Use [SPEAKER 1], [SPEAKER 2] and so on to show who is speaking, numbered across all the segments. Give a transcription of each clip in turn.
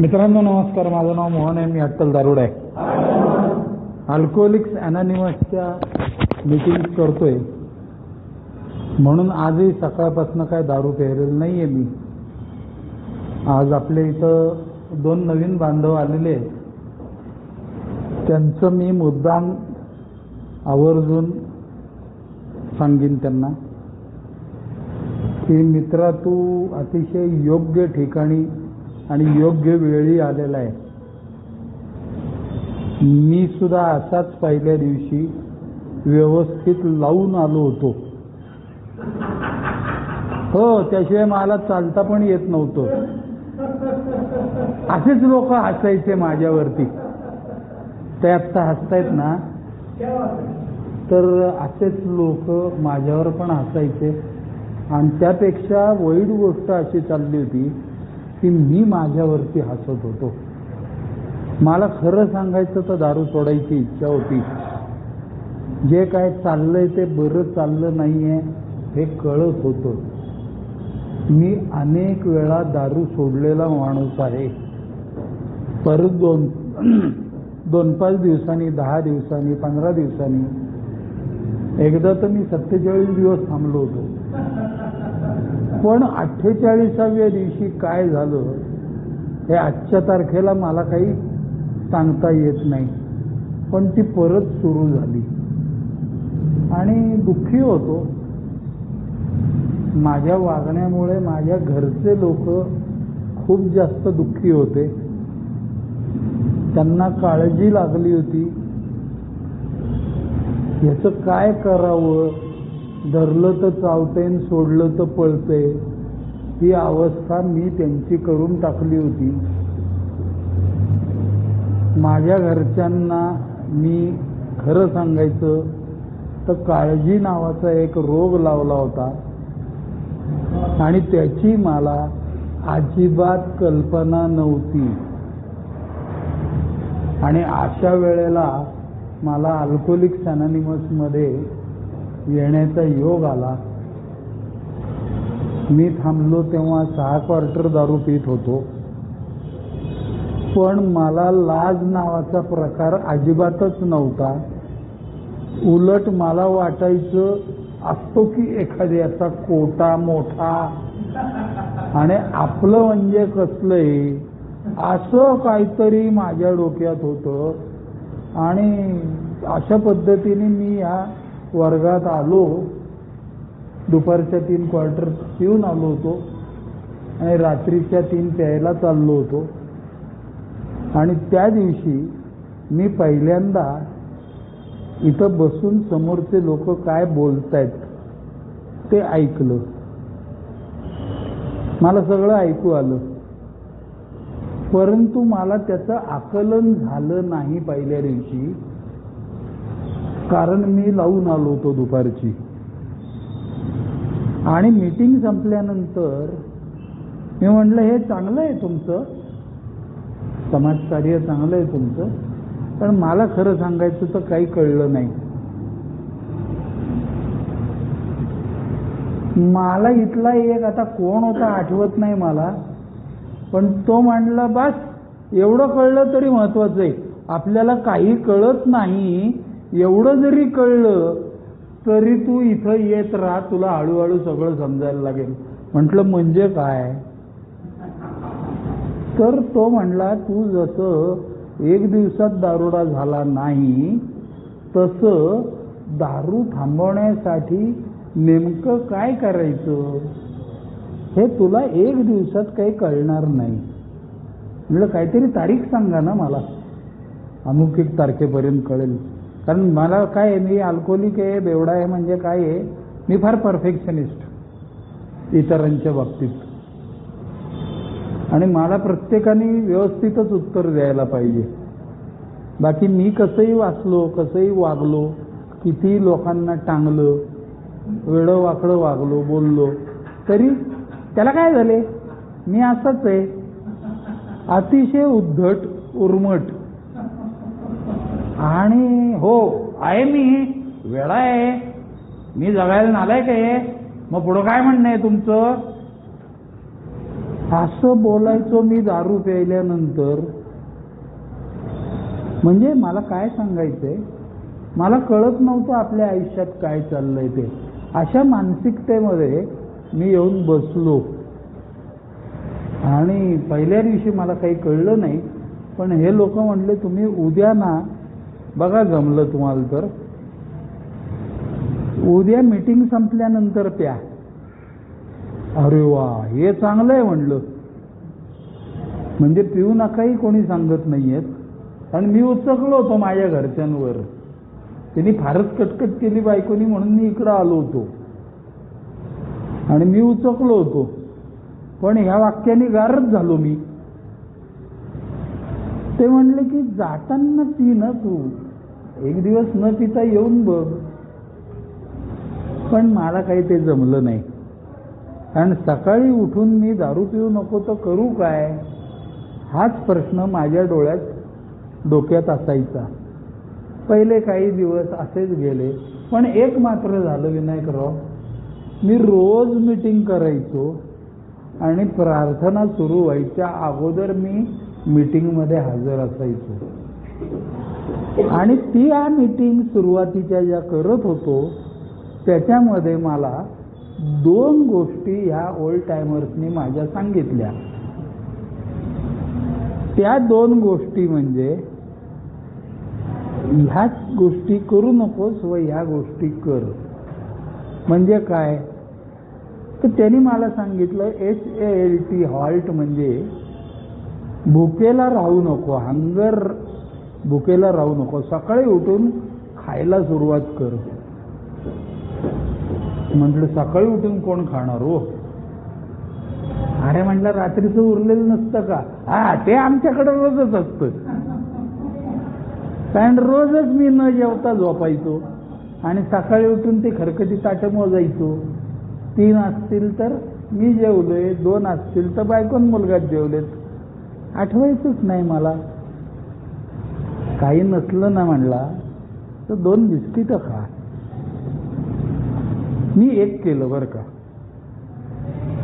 [SPEAKER 1] मित्रांनो नमस्कार. माझं नाव मोहन आहे. मी अट्टल दारुड आहे. अल्कोहोलिक्स अनॅनिमसच्या मीटिंग करतोय. म्हणून आजही सकाळपासून काय दारू पेहरेल नाही आहे मी. आज आपल्या इथं दोन नवीन बांधव आलेले आहेत. त्यांचं मी मुद्दाम आवर्जून सांगेन त्यांना की मित्रा तू अतिशय योग्य ठिकाणी आणि योग्य वेळी आलेला आहे. मी सुद्धा असाच पहिल्या दिवशी व्यवस्थित लावून आलो होतो. हो त्याशिवाय मला चालता पण येत नव्हतं. असेच लोक हसायचे माझ्यावरती. ते आत्ता हसतायत ना. तर असेच लोक माझ्यावर पण हसायचे. आणि त्यापेक्षा वाईट गोष्ट अशी चालली होती की मी माझ्यावरती हसत होतो. मला खरं सांगायचं तर दारू सोडायची इच्छा होती. जे काय चाललंय ते बरं चाललं नाही आहे हे कळत होतं. मी अनेक वेळा दारू सोडलेला माणूस आहे. परत दोन दोन पाच दिवसांनी दहा दिवसांनी पंधरा दिवसांनी एकदा तर मी सत्तेचाळीस दिवस थांबलो होतो. पण अठ्ठेचाळीसाव्या दिवशी काय झालं हे आजच्या तारखेला मला काही सांगता येत नाही. पण ती परत सुरू झाली. आणि दुःखी होतो. माझ्या वागण्यामुळे माझ्या घरचे लोक खूप जास्त दुःखी होते. त्यांना काळजी लागली होती. ह्याचं काय करावं? धरलं तर चावतंय सोडलं तर पळते ही अवस्था मी त्यांची करून टाकली होती. माझ्या घरच्यांना मी खरं सांगायचं तर काळजी नावाचा एक रोग लावला होता. आणि त्याची मला अजिबात कल्पना नव्हती. आणि अशा वेळेला मला अल्कोहोलिक्स सॅनानिमसमध्ये येण्याचा योग आला. मी थांबलो तेव्हा सहा क्वार्टर दारू पित होतो. पण मला लाज नावाचा प्रकार अजिबातच नव्हता. उलट मला वाटायचं असतो की एखाद्याचा कोटा मोठा? आणि आपलं म्हणजे कसलंय? असं काहीतरी माझ्या डोक्यात होतं. आणि अशा पद्धतीने मी या वर्गात आलो दुपारच्या तीन क्वार्टर पिऊन आलो होतो आणि रात्रीच्या तीन प्यायला चाललो होतो. आणि त्या दिवशी मी पहिल्यांदा इथं बसून समोरचे लोक काय बोलतायत ते ऐकलं. मला सगळं ऐकू आलं. परंतु मला त्याचं आकलन झालं नाही पहिल्या दिवशी. कारण मी लावून आलो होतो दुपारची. आणि मीटिंग संपल्यानंतर मी म्हटलं हे चांगलं आहे तुमचं. समाजकार्य चांगलं आहे तुमचं. पण मला खरं सांगायचं तर काही कळलं नाही. मला इथला एक आता कोण होता आठवत नाही मला पण तो म्हणला बस एवढं कळलं तरी महत्वाचं आहे. आपल्याला काही कळत नाही एवढं जरी कळलं तरी तू इथं येत राहा तुला हळूहळू सगळं समजायला लागेल. म्हटलं म्हणजे काय? तर तो म्हणला तू जसं एक दिवसात दारुडा झाला नाही तसं दारू थांबवण्यासाठी नेमकं काय करायचं? हे तुला एक दिवसात काही कळणार नाही. म्हटलं काहीतरी तारीख सांगा ना मला. अमुक एक तारखेपर्यंत कळेल. कारण मला काय आहे मी अल्कोहोलिक आहे बेवडा आहे म्हणजे काय आहे मी फार परफेक्शनिस्ट इतरांच्या बाबतीत. आणि मला प्रत्येकाने व्यवस्थितच उत्तर द्यायला पाहिजे. बाकी मी कसंही वाचलो कसंही वागलो कितीही लोकांना टांगलं वेडं वाकडं वागलो बोललो तरी त्याला काय झाले? मी असाच आहे. अतिशय उद्धट उर्मट. आणि हो आहे मी. वेळा आहे. मी जगायला नालायक आहे. मग पुढं काय म्हणणं आहे तुमचं? असं बोलायचो मी दारू प्यायल्यानंतर. म्हणजे मला काय सांगायचंय? मला कळत नव्हतं आपल्या आयुष्यात काय चाललंय ते. अशा मानसिकतेमध्ये मी येऊन बसलो. आणि पहिल्या दिवशी मला काही कळलं नाही. पण हे लोक म्हणले तुम्ही उद्या ना बघा जमलं तुम्हाला तर. उद्या मीटिंग संपल्यानंतर प्या. अरे वा हे चांगलं आहे म्हणलं. म्हणजे पिऊ नकाही कोणी सांगत नाहीयेत. आणि मी उचकलो होतो माझ्या घरच्यांवर. त्यांनी फारच कटकट केली बायकोनी म्हणून मी इकडं आलो होतो. आणि मी उचकलो होतो. पण ह्या वाक्याने गारच झालो मी. ते म्हणले की जाताना पी ना तू. एक दिवस न पिता येऊन बघ. पण मला काही ते जमलं नाही. कारण सकाळी उठून मी दारू पिऊ नको तर करू काय? हाच प्रश्न माझ्या डोळ्यात डोक्यात असायचा. पहिले काही दिवस असेच गेले पण एक मात्र झालं विनायकराव. मी रोज मीटिंग करायचो आणि प्रार्थना सुरू व्हायच्या अगोदर मी मीटिंगमध्ये हजर असायचो. आणि ती या मीटिंग सुरुवातीच्या ज्या करत होतो त्याच्यामध्ये मला दोन गोष्टी ह्या ओल्ड टायमर्सनी माझ्या सांगितल्या. त्या दोन गोष्टी म्हणजे ह्याच गोष्टी करू नकोस व ह्या गोष्टी कर. म्हणजे काय? तर त्यांनी मला सांगितलं H A L T halt म्हणजे भुकेला राहू नको हंगर भुकेला राहू नको. सकाळी उठून खायला सुरुवात कर. म्हटलं सकाळी उठून कोण खाणार हो? अरे म्हटलं रात्रीचं उरलेलं नसतं का? हा ते आमच्याकडे रोजच असतं. कारण रोजच मी न जेवता झोपायचो आणि सकाळी उठून ते खरकटी ताटं मोजायचो. तीन असतील तर मी जेवलोय दोन असतील तर बायकोन मुलगाच जेवलेत. आठवायचंच नाही मला. काही नसलं ना म्हणला तर दोन बिस्किटं खा. मी एक केलं बरं का.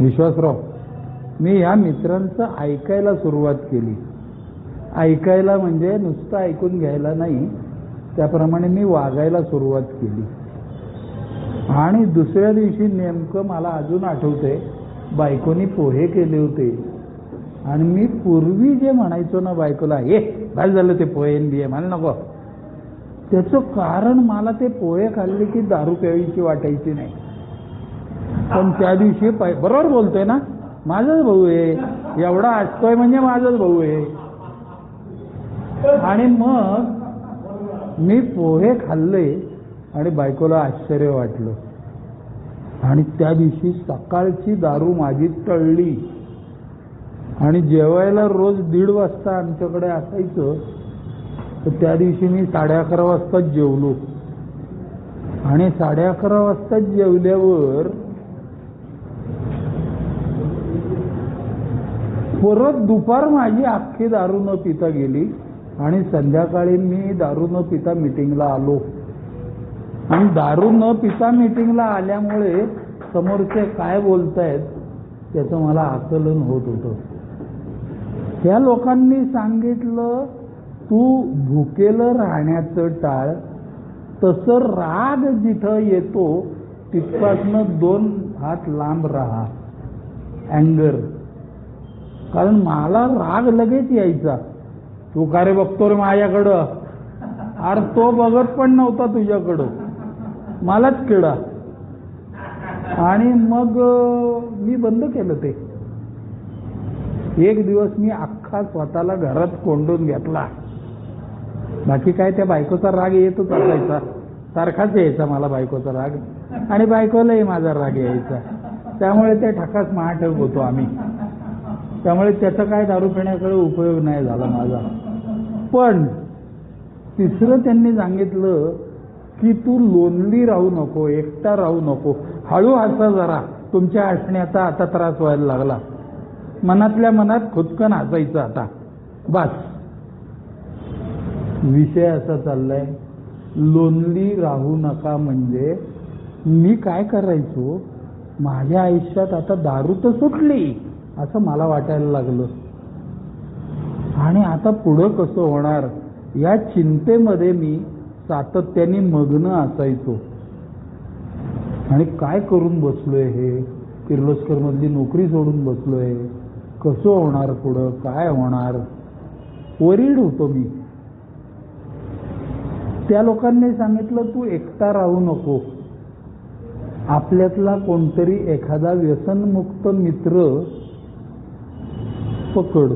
[SPEAKER 1] विश्वासराव मी ह्या मित्रांचं ऐकायला सुरुवात केली. ऐकायला म्हणजे नुसतं ऐकून घ्यायला नाही त्याप्रमाणे मी वागायला सुरुवात केली. आणि दुसऱ्या दिवशी नेमकं मला अजून आठवतंय बायकोनी पोहे केले होते. आणि मी पूर्वी जे म्हणायचो ना बायकोला हे काय झालं ते पोहे बिये मला नको. त्याचं कारण मला ते पोहे खाल्ले की दारू प्यावीची वाटायची नाही. पण त्या दिवशी पाय बरोबर बोलतोय ना? माझाच भाऊ आहे. एवढा असतोय म्हणजे माझाच भाऊ आहे. आणि मग मी पोहे खाल्ले आणि बायकोला आश्चर्य वाटलं. आणि त्या दिवशी सकाळची दारू माझी टळली आणि जेवायला रोज दीड वाजता आमच्याकडे असायचं तर त्या दिवशी मी साडे अकरा वाजताच जेवलो. आणि साडे अकरा वाजता जेवल्यावर परत दुपार माझी अख्खी दारू न पिता गेली आणि संध्याकाळी मी दारू न पिता मिटिंगला आलो. आणि दारू न पिता मिटिंगला आल्यामुळे समोरचे काय बोलतायत त्याचं मला आकलन होत होतं. त्या लोकांनी सांगितलं तू भुकेलं राहण्याचं टाळ तसं राग जिथं येतो तिथपासनं दोन हात लांब राहा. अँगर कारण मला राग लगेच यायचा. तू का रे बघतो रे माझ्याकडं? अरे तो बघत पण नव्हता तुझ्याकडं. मलाच किडा. आणि मग मी बंद केलं ते. एक दिवस मी अख्खा स्वतःला घरात कोंडून घेतला. बाकी काय त्या बायकोचा राग येतोच असायचा. सारखाच यायचा मला बायकोचा राग. आणि बायकोलाही माझा राग यायचा. त्यामुळे ते ठकास महाठक होतो आम्ही. त्यामुळे त्याचा काय दारू पिण्याकडे उपयोग नाही झाला माझा. पण तिसरं त्यांनी सांगितलं की तू लोनली राहू नको एकटा राहू नको. हळू हसा जरा. तुमच्या हसण्याचा आता त्रास व्हायला लागला. मनातल्या मनात खुदकन हसायचं आता. बस. विषय असा चाललाय लोनली राहू नका म्हणजे मी काय करायचो? माझ्या आयुष्यात आता दारू तर सुटली असं मला वाटायला लागलं. आणि आता पुढं कसं होणार? या चिंतेमध्ये मी सातत्याने मग्न असायचो. आणि काय करून बसलोय हे? किर्लोस्कर मधली नोकरी सोडून बसलोय? कसं होणार पुढं? काय होणार? वरीड होतो मी. त्या लोकांनी सांगितलं तू एकटा राहू नको. आपल्यातला कोणतरी एखादा व्यसनमुक्त मित्र पकड.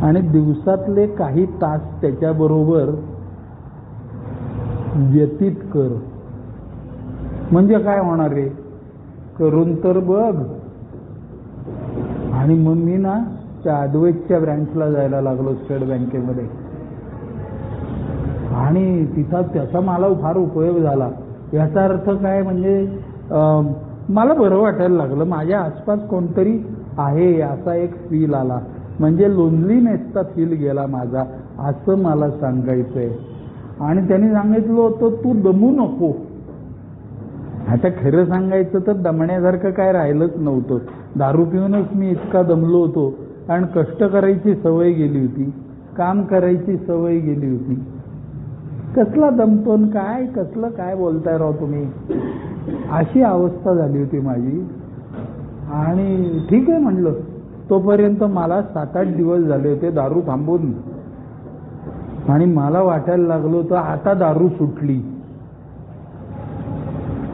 [SPEAKER 1] आणि दिवसातले काही तास त्याच्याबरोबर व्यतीत कर. म्हणजे काय होणार आहे करून तर बघ. आणि मग मी ना त्या अद्वैतच्या ब्रँचला जायला लागलो स्टेट बँकेमध्ये आणि तिथं त्याचा मला फार उपयोग झाला. याचा अर्थ काय म्हणजे मला बरं वाटायला लागलं माझ्या आसपास कोणतरी आहे असा एक फील आला. म्हणजे लोनलीनेसचा फील गेला माझा असं मला सांगायचंय. आणि त्यांनी सांगितलं होतं तू दमू नको. आता खरं सांगायचं तर दमण्यासारखं काय राहिलंच नव्हतं. दारू पिऊनच मी इतका दमलो होतो कारण कष्ट करायची सवय गेली होती. काम करायची सवय गेली होती. कसला दमतोन काय कसलं काय बोलताय राव तुम्ही? अशी अवस्था झाली होती माझी. आणि ठीक आहे म्हणलं तोपर्यंत मला सात आठ दिवस झाले होते दारू थांबून. आणि मला वाटायला लागलो तर आता दारू सुटली.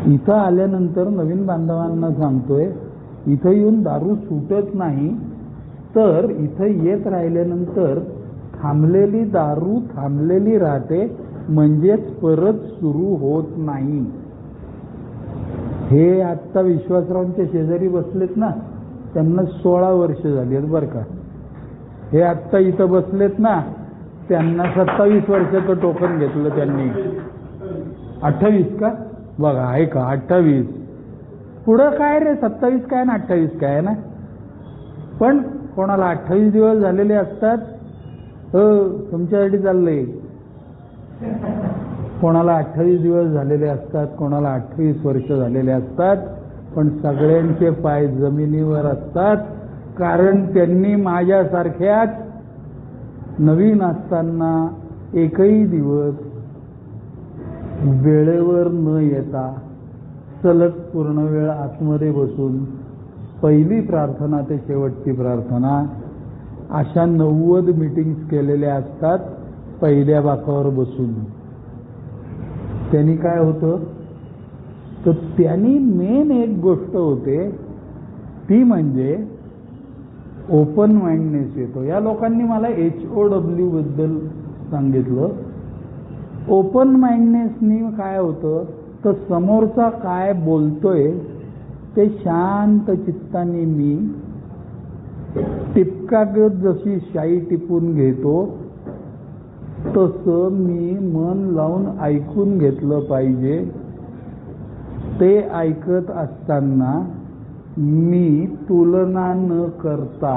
[SPEAKER 1] इथं आल्यानंतर नवीन बांधवांना सांगतोय इथं येऊन दारू सुटत नाही तर इथं येत राहिल्यानंतर थांबलेली दारू थांबलेली राहते म्हणजेच परत सुरू होत नाही. हे आत्ता विश्वासरावांच्या शेजारी बसलेत ना त्यांना सोळा वर्ष झाली आहेत बरं का. हे आत्ता इथं बसलेत ना त्यांना सत्तावीस वर्षाचं टोकन घेतलं त्यांनी. अठ्ठावीस का? बघा ऐका अठ्ठावीस. पुढं काय रे? सत्तावीस काय ना अठ्ठावीस काय ना? पण कोणाला अठ्ठावीस दिवस झालेले असतात? हो तुमच्यासाठी चाललंय. कोणाला अठ्ठावीस दिवस झालेले असतात कोणाला अठ्ठावीस वर्ष झालेले असतात पण सगळ्यांचे पाय जमिनीवर असतात कारण त्यांनी माझ्यासारख्याच नवीन असताना एकही दिवस वेळेवर न येता सलग पूर्ण वेळ आतमध्ये बसून पहिली प्रार्थना ते शेवटची प्रार्थना अशा नव्वद मिटिंग्स केलेल्या असतात पहिल्या बाकावर बसून. त्यांनी काय होतं? तर त्यांनी मेन एक गोष्ट होते ती म्हणजे ओपन माइंडनेस येतो. या लोकांनी मला एच ओ डब्ल्यू बद्दल सांगितलं. ओपन माइंडनेसनी काय होतं? तर समोरचा काय बोलतोय ते शांत चित्ताने मी टिपकागत जशी शाई टिपून घेतो तसं मी मन लावून ऐकून घेतलं पाहिजे. ते ऐकत असताना मी तुलना न करता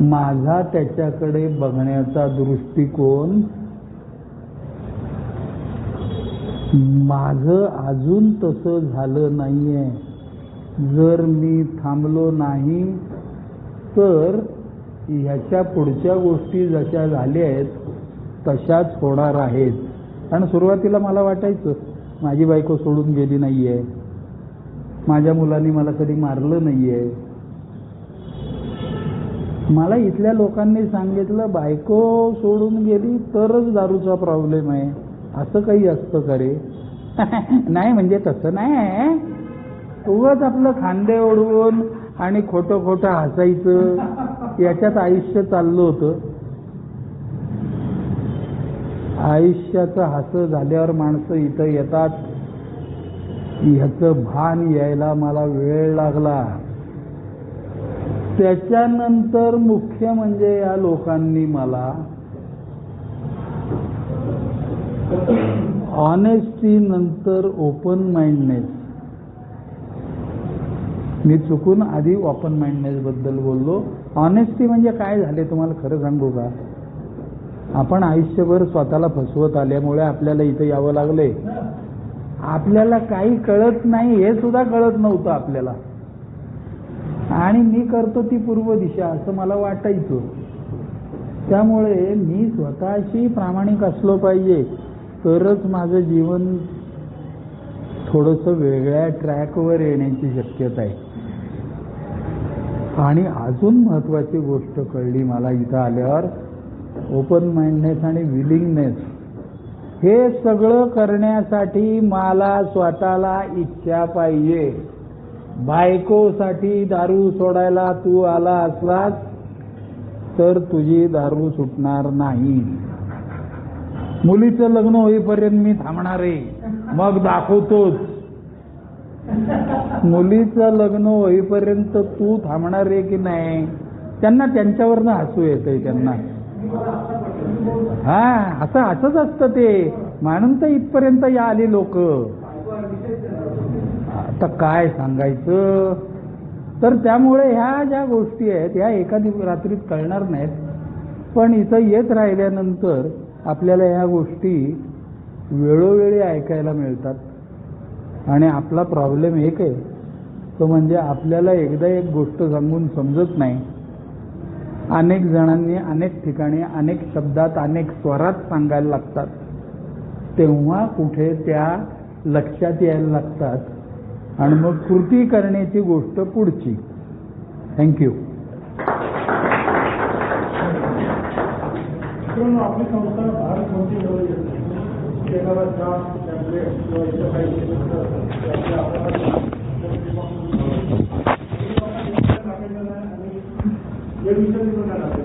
[SPEAKER 1] माझा त्याच्याकडे बघण्याचा दृष्टिकोन माझं अजून तसं झालं नाहीये. जर मी थांबलो नाही तर ह्याच्या पुढच्या गोष्टी जशा झाल्या आहेत तशाच होणार आहेत. कारण सुरुवातीला मला वाटायचं माझी बायको सोडून गेली नाहीये. माझ्या मुलांनी मला कधी मारलं नाहीये. मला इथल्या लोकांनी सांगितलं बायको सोडून गेली तरच दारूचा प्रॉब्लेम आहे. असं काही असतं का रे? नाही म्हणजे तसं नाही. उगाच आपलं खांदे ओढवून आणि खोटं खोटं हसायचं याच्यात आयुष्य चाललं होतं. आयुष्याचं हसं झाल्यावर माणसं इथं येतात. ह्याचं भान यायला मला वेळ लागला. त्याच्यानंतर मुख्य म्हणजे या लोकांनी मला ऑनेस्टी नंतर ओपन माइंडनेस. मी चुकून आधी ओपन माइंडनेस बद्दल बोललो. ऑनेस्टी म्हणजे काय झाले तुम्हाला खरं सांगू का? आपण आयुष्यभर स्वतःला फसवत आल्यामुळे आपल्याला इथं यावं लागले. आपल्याला काही कळत नाही हे सुद्धा कळत नव्हतं आपल्याला. आणि मी करतो ती पूर्व दिशा असं मला वाटायचं. त्यामुळे मी स्वतःशी प्रामाणिक असलो पाहिजे. तरच माझं जीवन थोडंसं वेगळ्या ट्रॅकवर येण्याची शक्यता आहे. आणि अजून महत्वाची गोष्ट कळली मला इथं आल्यावर ओपन माइंडनेस आणि विलिंगनेस हे सगळं करण्यासाठी मला स्वतःला इच्छा पाहिजे. बायकोसाठी दारू सोडायला तू आला असलास तर तुझी दारू सुटणार नाही. मुलीचं लग्न होईपर्यंत मी थांबणार आहे. मग दाखवतोच. मुलीचं लग्न होईपर्यंत तू थांबणार आहे की नाही? त्यांना त्यांच्यावरनं हसू येतंय त्यांना. हा असं असंच असतं ते. म्हणून तर इथपर्यंत या आली लोक. आता काय सांगायचं? तर त्यामुळे ह्या ज्या गोष्टी आहेत ह्या एका दिवस रात्रीत कळणार नाहीत. पण इथं येत राहिल्यानंतर आपल्याला ह्या गोष्टी वेळोवेळी ऐकायला मिळतात. आणि आपला प्रॉब्लेम एक आहे. तो म्हणजे आपल्याला एकदा एक गोष्ट सांगून समजत नाही. अनेक जणांनी अनेक ठिकाणी अनेक शब्दात अनेक स्वरात सांगायला लागतात. तेव्हा कुठे त्या लक्षात यायला लागतात. आणि मग कृती करण्याची गोष्ट पुढची. थँक्यू
[SPEAKER 2] मित्रांनो आपली संस्था भारत मोठी जवळ येते केलेला काम टॅबलेट किंवा इतर काही गोष्टी असतात ते आपल्या आपल्याला जे विषय निवडणार आहे